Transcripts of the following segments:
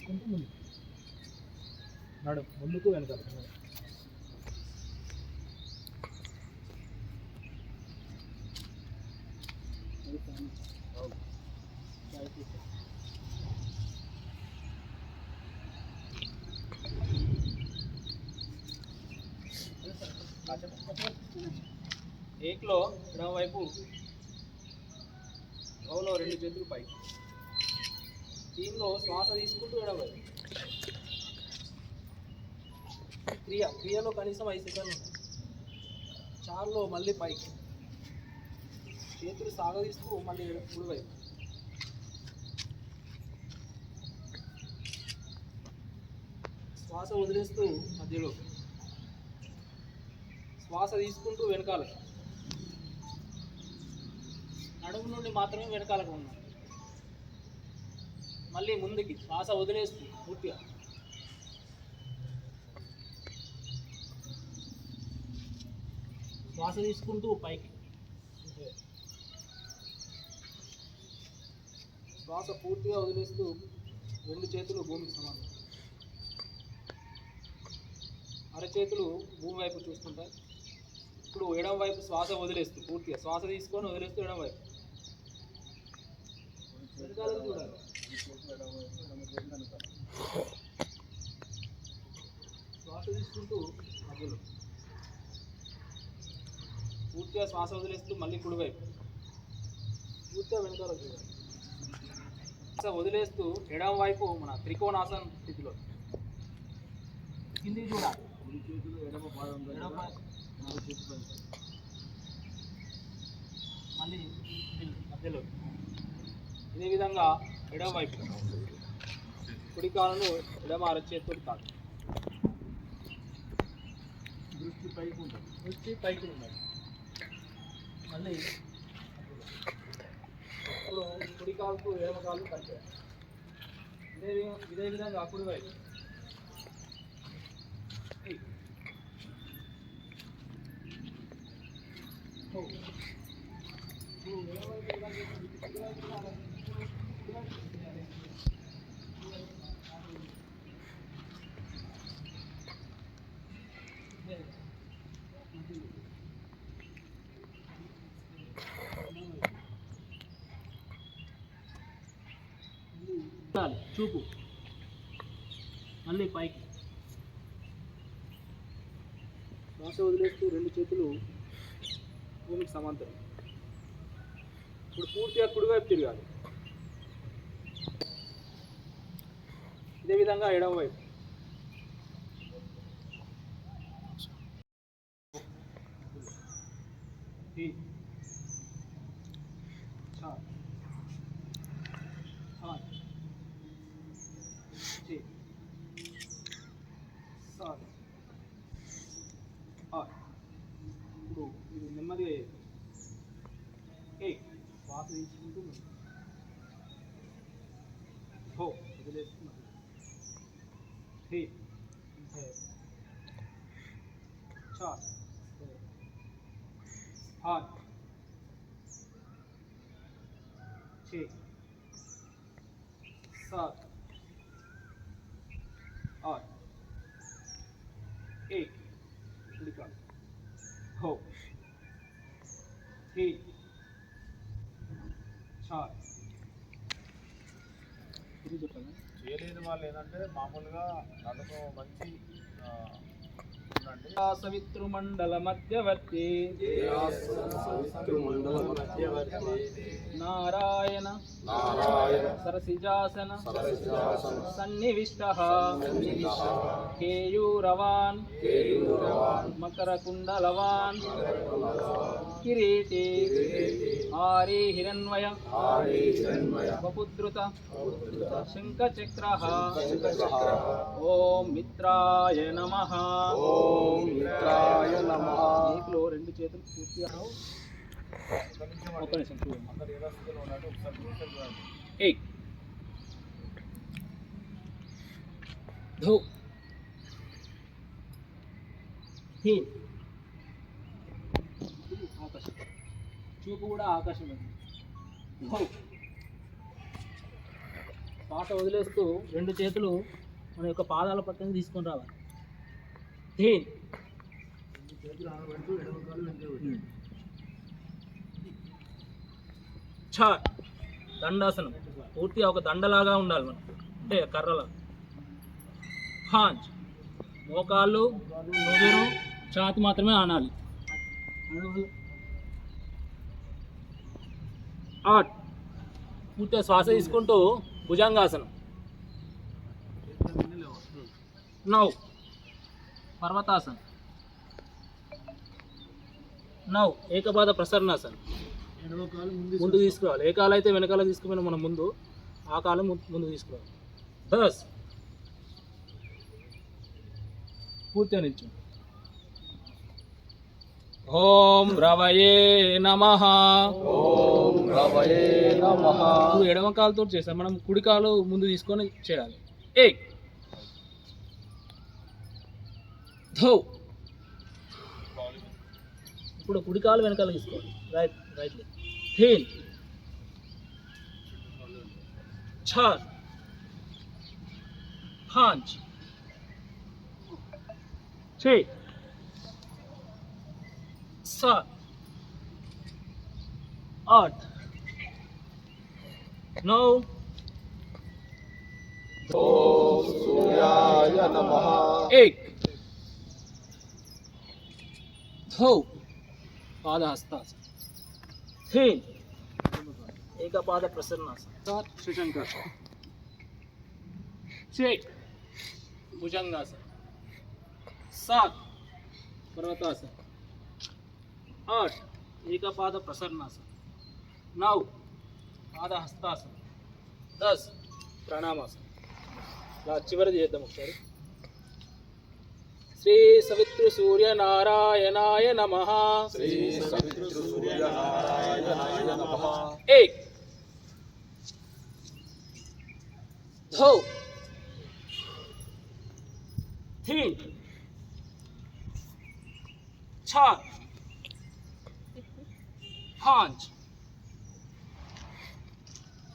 శ్వాస ముందు నడు ముందుకు వెనకాల. ఏక్లో ఎడమవైపు రెండు చేతులు పైకి. దీనిలో శ్వాస తీసుకుంటూ ఎడమ క్రియ క్రియలో కనీసం ఐదు సెకండ్లు చార్లో మళ్ళీ పైకి. చేతులు సాగదీస్తూ మళ్ళీ కుడివైపు శ్వాస వదిలేస్తూ మధ్యలో. శ్వాస తీసుకుంటూ వెనకాల. నడుము నుండి మాత్రమే వెనకాలకు ఉన్నాం మళ్ళీ ముందుకి శ్వాస వదిలేస్తూ పూర్తిగా. శ్వాస తీసుకుంటూ పైకి. శ్వాస పూర్తిగా వదిలేస్తూ రెండు చేతులు భూమికి సమానం. అరచేతులు భూమి వైపు చూస్తుంటాయి. ఇప్పుడు ఎడం వైపు శ్వాస వదిలేస్తూ పూర్తిగా. శ్వాస తీసుకొని వదిలేస్తూ ఎడం వైపు. చూడాలి. శ్వాస తీసుకుంటూ మధ్యలో పూర్తిగా శ్వాస వదిలేస్తూ మళ్ళీ కుడివైపు పూర్తిగా వెనకాల చూడాలి వదిలేస్తూ ఎడమ వైపు మన త్రికోణాసన స్థితిలో కింది చూడాలి ఎడమ పా- మళ్ళీ మధ్యలో. ఇదే విధంగా ఎడమ వైపు కుడి కాలను ఎడమ అరచేతుడు కాదు దృష్టి పైకి ఉంటుంది దృష్టి పైకి ఉండాలి మళ్ళీ ఇప్పుడు కుడి కాలుకు ఎడమ కాలు కలిపే ఇదే వి- ఇదే విధంగా కుడి వైపు ఈ. చూపు. మళ్ళీ పైకి. శ్వాస వదిలేస్తూ రెండు చేతులు భూమికి సమాంతరం. ఇప్పుడు పూర్తిగా కుడివైపు తిరగాలి. ఇదే విధంగా ఎడమ వైపు ఇప్పుడు ఇది నెమ్మదిగా ఏ వదిలేసుకున్నాను फिर चार आठ छ सात आठ एक निकाल हो तीन चार చేయలేని వాళ్ళు ఏంటంటే మామూలుగా నడుము మంచి సవితృమండల మధ్యవర్తి నారాయణ. నారాయణ. సరసిజాసన. సరసిజాసన. సన్నివిష్ట. కేయూరవాన్. మకరకుండలవాన్. కిరీటి ఆరి హిరణ్మయ వపుద్రుత శంఖచక్ర ఓం మిత్రాయ నమ ఓం మిత్రాయ నమః. ఏకులో రెండు చేతులు పూర్తిగా ఒక్క నిమిషం చూడండి అందరు ఏదో స్థితిలో చూపు కూడా ఆకాశం ఉంది. పాట వదిలేస్తూ రెండు చేతులు మన యొక్క పాదాల పక్కన తీసుకొని రావాలి. ధీన్ చార్ దండాసనం. పూర్తిగా ఒక దండలాగా ఉండాలి మనం. అంటే కర్రలా. హాంజ్ మోకాళ్ళు నుదురు ఛాతి మాత్రమే ఆనాలి. ఆట్ పూర్తిగా శ్వాస తీసుకుంటూ భుజంగాసనం. నౌ. పర్వతాసనం. నౌ. ఏకపాద ప్రసరణాసనం. ముందు తీసుకురావాలి. ఏ కాలం అయితే వెనకాల తీసుకుపోయినా మనం ముందు ఆ కాలం ముందు ముందు తీసుకురావాలి. బస్ పూర్తిగా నిల్చు. ఓం రవయే నమ. ఇప్పుడు ఎడమ కాలుతో చేస్తాం మనం కుడి కాలు ముందు తీసుకొని చేయాలి ఏ ధౌ ఇప్పుడు కుడి కాలు వెనకాల తీసుకోవాలి రైట్ రైట్ హీల్ చార్ పాంచ్ छः सात earth. Now, एक. धो पाद हस्ता थी एक पाद प्रसन्न. चार श्रीशंकर छः भुजंगासन सात. पर्वतासन आठ. एक पाद प्रसन्नासन नौ पादहस्तासन दस ప్రాణామాసనం ఇలా చివరిది చేద్దాం ఒకసారి శ్రీ సవిత్రు సూర్య నారాయణాయ నమ శ్రీ సవితృ సూర్యనారాయణాయ నమః ఏక్ धो तीन चार पाँच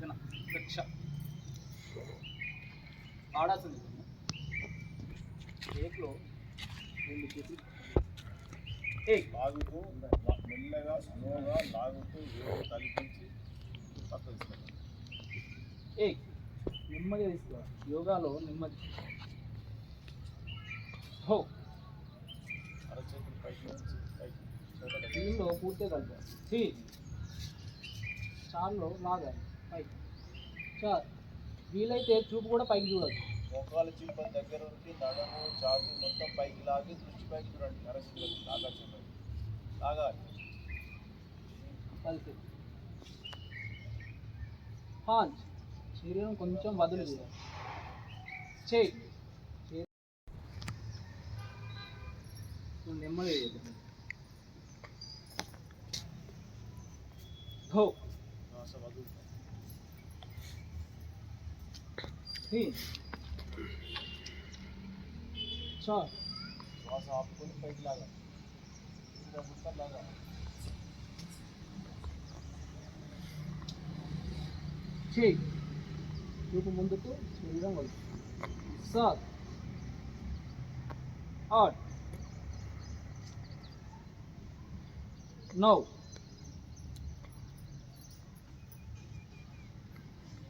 జన దక్ష ఆడాల్సింది. ఏక్లో రెండు చేతులు ఏక్ లాగుతూ మెల్లగా స్లోగా లాగుతూ వేరు కల్పించి పక్కకు తీసుకెళ్ళాలి. ఏక్ నెమ్మదిగా తీసుకోవాలి యోగాలో నెమ్మది. హో అరచేతులు పైకి ఉంచి పైకి చేతులు దీనిలో పూర్తిగా కలపాలి టీ చారులో లాగాలి. పైకి చార్ వీలైతే చూపు కూడా పైకి చూడదు మోకాలు చిప్పని దగ్గర ఉండి నడము ఛాతి మొత్తం పైకి లాగి దృష్టి పైకి చూడండి. అరచేతులు లాగాలి లాగాలి. కలిసి. హాంచ్. శరీరం కొంచెం వదులు చేయి. हो. तीन चार श्वास ठीक तो म्हणतो तो? सात आठ. નવ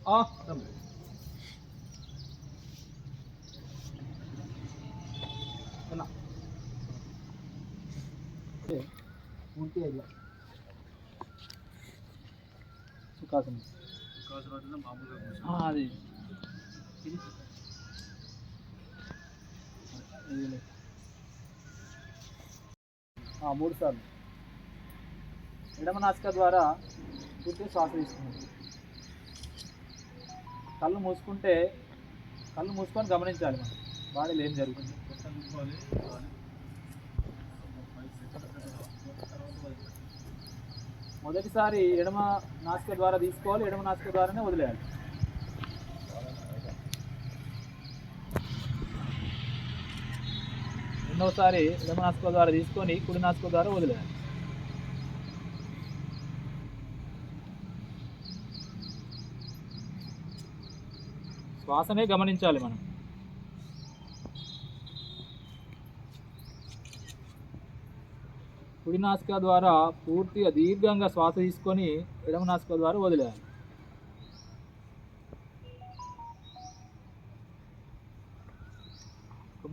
આ રમવું ఉంటే ఇలా సుఖాసనం సుఖాసనం మామూలుగా అది మూడు సార్లు ఎడమ నాసిక ద్వారా పూర్తి శ్వాస తీసుకున్నాం. కళ్ళు మూసుకుంటే కళ్ళు మూసుకొని గమనించాలి మనం. బాడీలో ఏం జరుగుతుంది? మొదటిసారి ఎడమ నాసిక ద్వారా తీసుకోవాలి ఎడమ నాసిక ద్వారానే వదిలేయాలి. రెండవసారి ఎడమ నాసిక ద్వారా తీసుకొని కుడి నాసిక ద్వారా వదిలేయాలి. శ్వాసనే గమనించాలి మనం. కుడి నాసిక ద్వారా పూర్తిగా దీర్ఘంగా శ్వాస తీసుకొని ఎడమ నాసిక ద్వారా వదిలేయాలి.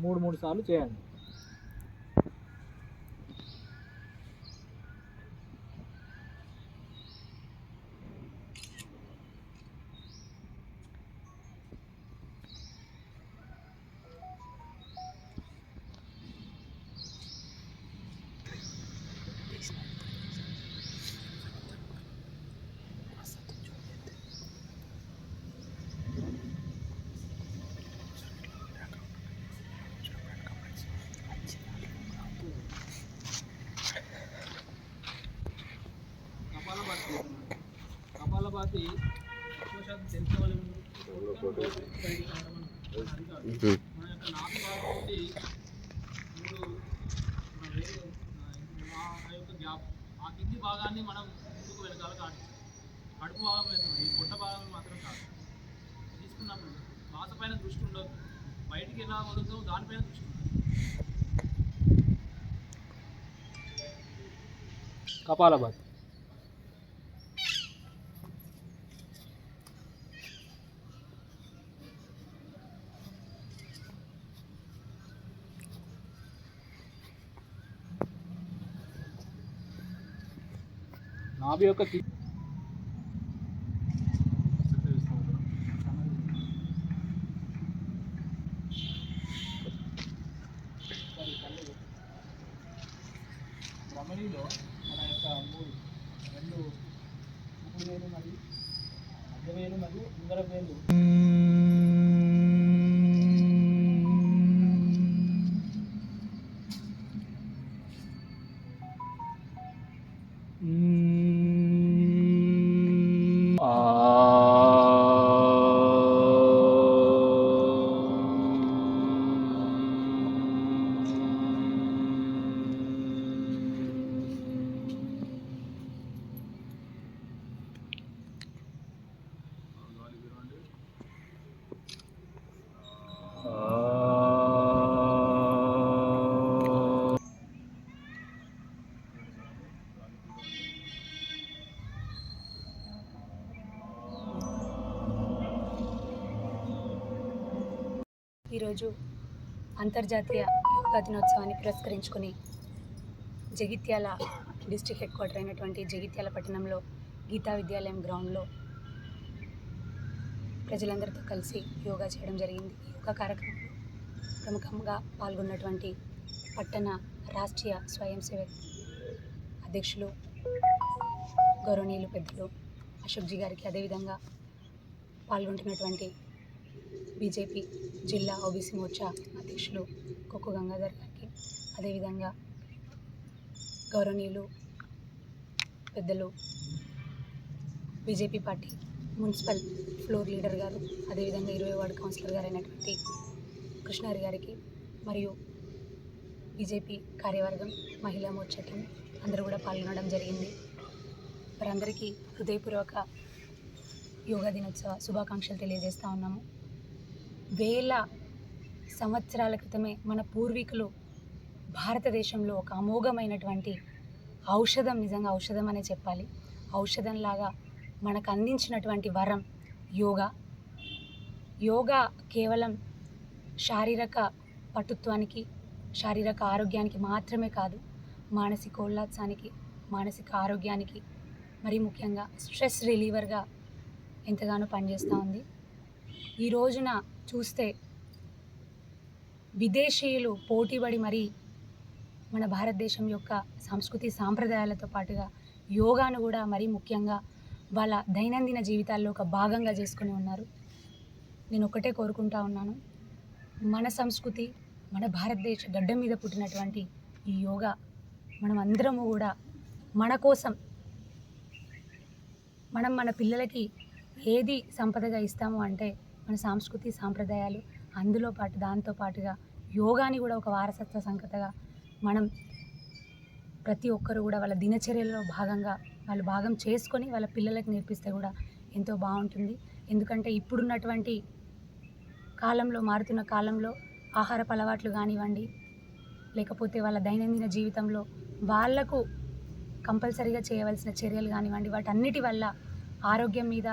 మూడు మూడు సార్లు చేయండి. వాళ్ళు. మన యొక్క ఆ యొక్క గ్యాప్. ఆ కింది భాగాన్ని మనం ముందుకు వెనకాల కాదు. కడుపు భాగం ఈ గుట్ట భాగం మాత్రం కాదు. తీసుకున్నప్పుడు పైన దృష్టి ఉండదు. బయటికి ఎలా దానిపైన దృష్టి ఉండదు. నాభి యొక్క కి- భ్రమణిలో మన యొక్క మూడు రెండు ముక్కుడు వేలు మరియు మధ్య వేలు మరియు ఉంగర వేలు ఈరోజు అంతర్జాతీయ యోగా దినోత్సవాన్ని పురస్కరించుకుని జగిత్యాల డిస్టిక్ హెడ్ క్వార్టర్ అయినటువంటి జగిత్యాల పట్టణంలో గీతా విద్యాలయం గ్రౌండ్లో ప్రజలందరితో కలిసి యోగా చేయడం జరిగింది. యోగా కార్యక్రమంలో ప్రముఖంగా పాల్గొన్నటువంటి పట్టణ రాష్ట్రీయ స్వయం సేవక్ అధ్యక్షులు గౌరవనీయులు పెద్దలు అశోక్జీ గారికి అదేవిధంగా పాల్గొంటున్నటువంటి బీజేపీ జిల్లా ఓబీసీ మోర్చా అధ్యక్షులు కొక్కు గంగాధర్ గారికి అదేవిధంగా గౌరవనీయులు పెద్దలు BJP party municipal floor leader గారు అదేవిధంగా ఇరవై వార్డు కౌన్సిలర్ గారు అయినటువంటి కృష్ణారి గారికి మరియు బీజేపీ కార్యవర్గం మహిళా మోర్చా అందరూ కూడా పాల్గొనడం జరిగింది. వారందరికీ హృదయపూర్వక యోగా దినోత్సవ శుభాకాంక్షలు తెలియజేస్తూ ఉన్నాము. వేల సంవత్సరాల క్రితమే మన పూర్వీకులు భారతదేశంలో ఒక అమోఘమైనటువంటి ఔషధం నిజంగా ఔషధం అనే చెప్పాలి. ఔషధంలాగా మనకు అందించినటువంటి వరం యోగా. యోగా కేవలం శారీరక పటుత్వానికి శారీరక ఆరోగ్యానికి మాత్రమే కాదు మానసిక ఉల్లాసానికి మానసిక ఆరోగ్యానికి మరి ముఖ్యంగా స్ట్రెస్ రిలీవర్గా ఎంతగానో పనిచేస్తూ ఉంది. ఈ రోజున చూస్తే విదేశీయులు పోటీపడి మరీ మన భారతదేశం యొక్క సంస్కృతి సాంప్రదాయాలతో పాటుగా యోగాను కూడా మరీ ముఖ్యంగా వాళ్ళ దైనందిన జీవితాల్లో ఒక భాగంగా చేసుకొని ఉన్నారు. నేను ఒకటే కోరుకుంటా ఉన్నాను. మన సంస్కృతి మన భారతదేశ గడ్డ మీద పుట్టినటువంటి ఈ యోగా మనం అందరము కూడా మన కోసం మనం మన పిల్లలకి ఏది సంపదగా ఇస్తాము అంటే మన సాంస్కృతి సాంప్రదాయాలు అందులో పాటు దాంతో పాటుగా యోగాని కూడా ఒక వారసత్వ సంకతగా మనం ప్రతి ఒక్కరు కూడా వాళ్ళ దినచర్యలో భాగంగా వాళ్ళు భాగం చేసుకొని వాళ్ళ పిల్లలకు నేర్పిస్తే కూడా ఎంతో బాగుంటుంది. ఎందుకంటే ఇప్పుడున్నటువంటి కాలంలో మారుతున్న కాలంలో ఆహారపు అలవాట్లు కానివ్వండి లేకపోతే వాళ్ళ దైనందిన జీవితంలో వాళ్ళకు కంపల్సరీగా చేయవలసిన చర్యలు కానివ్వండి వాటన్నిటి వల్ల ఆరోగ్యం మీద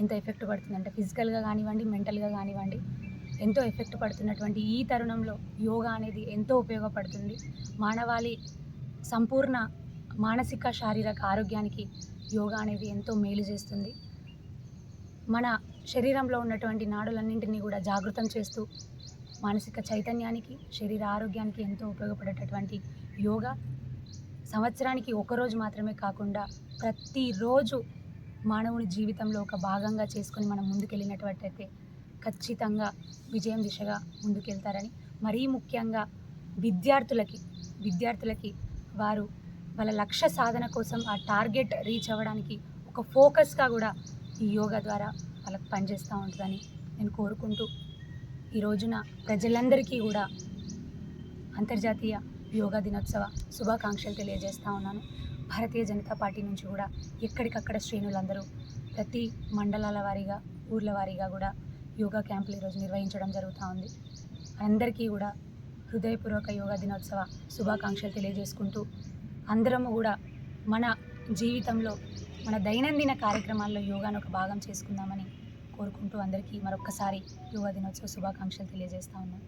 ఎంత ఎఫెక్ట్ పడుతుందంటే ఫిజికల్గా కానివ్వండి మెంటల్గా కానివ్వండి ఎంతో ఎఫెక్ట్ పడుతున్నటువంటి ఈ తరుణంలో యోగా అనేది ఎంతో ఉపయోగపడుతుంది. మానవాళి సంపూర్ణ మానసిక శారీరక ఆరోగ్యానికి యోగా అనేది ఎంతో మేలు చేస్తుంది. మన శరీరంలో ఉన్నటువంటి నాడులన్నింటినీ కూడా జాగృతం చేస్తూ మానసిక చైతన్యానికి శరీర ఆరోగ్యానికి ఎంతో ఉపయోగపడేటటువంటి యోగా. సంవత్సరానికి ఒకరోజు మాత్రమే కాకుండా ప్రతిరోజు మానవుని జీవితంలో ఒక భాగంగా చేసుకొని మనం ముందుకెళ్ళినటువంటైతే ఖచ్చితంగా విజయం దిశగా ముందుకెళ్తారని మరీ ముఖ్యంగా విద్యార్థులకి విద్యార్థులకి వారు వాళ్ళ లక్ష్య సాధన కోసం ఆ టార్గెట్ రీచ్ అవ్వడానికి ఒక ఫోకస్గా కూడా ఈ యోగా ద్వారా వాళ్ళకి పనిచేస్తూ ఉంటుందని నేను కోరుకుంటూ ఈ రోజున ప్రజలందరికీ కూడా అంతర్జాతీయ యోగా దినోత్సవ శుభాకాంక్షలు తెలియజేస్తూ ఉన్నాను. భారతీయ జనతా పార్టీ నుంచి కూడా ఎక్కడికక్కడ శ్రేణులందరూ ప్రతి మండలాల వారీగా ఊర్ల వారీగా కూడా యోగా క్యాంపులు ఈరోజు నిర్వహించడం జరుగుతూ ఉంది. అందరికీ కూడా హృదయపూర్వక యోగా దినోత్సవ శుభాకాంక్షలు తెలియజేసుకుంటూ అందరము కూడా మన జీవితంలో మన దైనందిన కార్యక్రమాల్లో యోగాను ఒక భాగం చేసుకుందామని కోరుకుంటూ అందరికీ మరొక్కసారి యోగా దినోత్సవ శుభాకాంక్షలు తెలియజేస్తా ఉన్నాను.